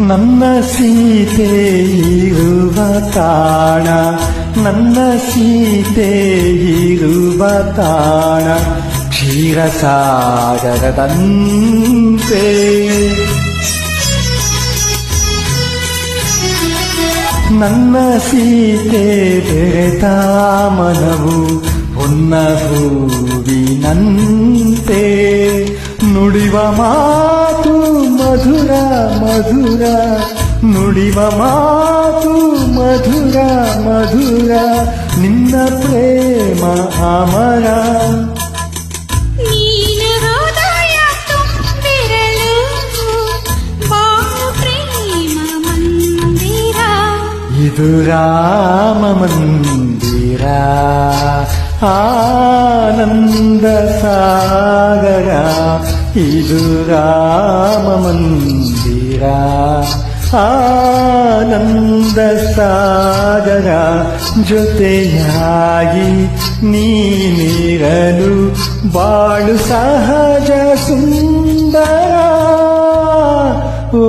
ನನ್ನ ಸೀತೆ ಇರುವ ತಾಣ, ನನ್ನ ಸೀತೆ ಇರುವ ತಾಣ, ಕ್ಷೀರಸಾಗರದಂತೆ. ನನ್ನ ಸೀತೆ ಬೆರೆತ ಮನವು ಹೊನ್ನ ಹೂವಿನಂತೆ ನುಡಿವ ಮಾತು ಮಧುರ ಮಧುರ ನುಡಿವ ಮಾತು ಮಧುರ ಮಧುರ ನಿನ್ನ ಪ್ರೇಮ ಅಮರ ನೀನ ಹೃದಯ ತುಂಬಿರಲು ಬಾಳು ಪ್ರೇಮ ಮಂದಿರ ಇದು ರಾಮ ಮಂದಿರ ಆನಂದ ಸಾಗರ ಇದು ರಾಮ ಮಂದಿರ ಆನಂದ ಸಾಗರ ಜೊತೆಯಾಗಿ ನೀನಿರಲು ಬಾಳು ಸಹಜ ಸುಂದರ ಓ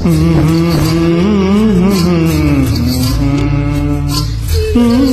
Mm-hmm. Mm-hmm.